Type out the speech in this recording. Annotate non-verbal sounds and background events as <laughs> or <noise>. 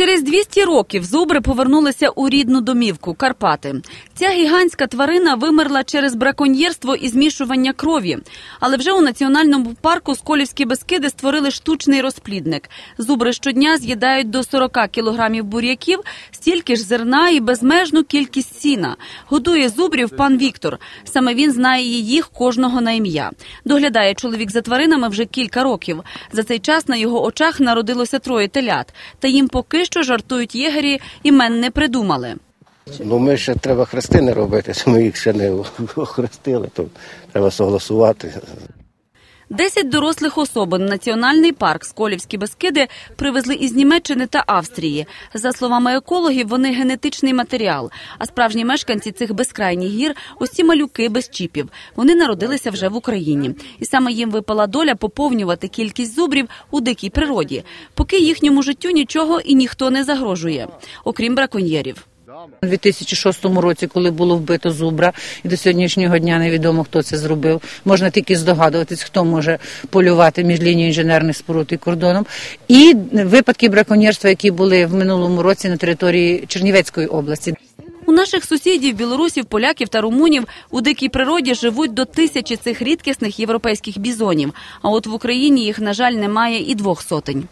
Через 200 років зубри повернулися у рідну домівку Карпати. Ця гігантська тварина вимерла через браконьєрство і змішування крові. Але вже у національному парку Сколівські Бескиди створили штучний розплідник. Зубри щодня з'їдають до 40 кілограмів буряків, стільки ж зерна і безмежну кількість сіна. Годує зубрів пан Віктор. Саме він знає їх кожного на ім'я. Доглядає чоловік за тваринами вже кілька років. За цей час на його очах народилося троє телят. Та їм поки що жартують єгері, імен не придумали. Ну, ми ще треба хрестини робити, <laughs> ми їх ще не охрестили, то треба согласувати. Десять дорослих особин національний парк Сколівські Бескиди привезли із Німеччини та Австрії. За словами екологів, вони генетичний матеріал. А справжні мешканці цих безкрайніх гір ці малюки без чіпів. Вони народилися вже в Україні, і саме їм випала доля поповнювати кількість зубрів у дикій природі, поки їхньому життю нічого і ніхто не загрожує, окрім браконьєрів. У 2006 році, коли було вбито зубра, і до сьогоднішнього дня невідомо, хто це зробив. Можна тільки здогадуватись, хто може полювати між лінією інженерних споруд і кордоном. І випадки браконьєрства, які були в минулому році на території Чернівецької області. У наших сусідів, білорусів, поляків та румунів у дикій природі живуть до тисячі цих рідкісних європейських бізонів. А от в Україні їх, на жаль, немає і двох сотень.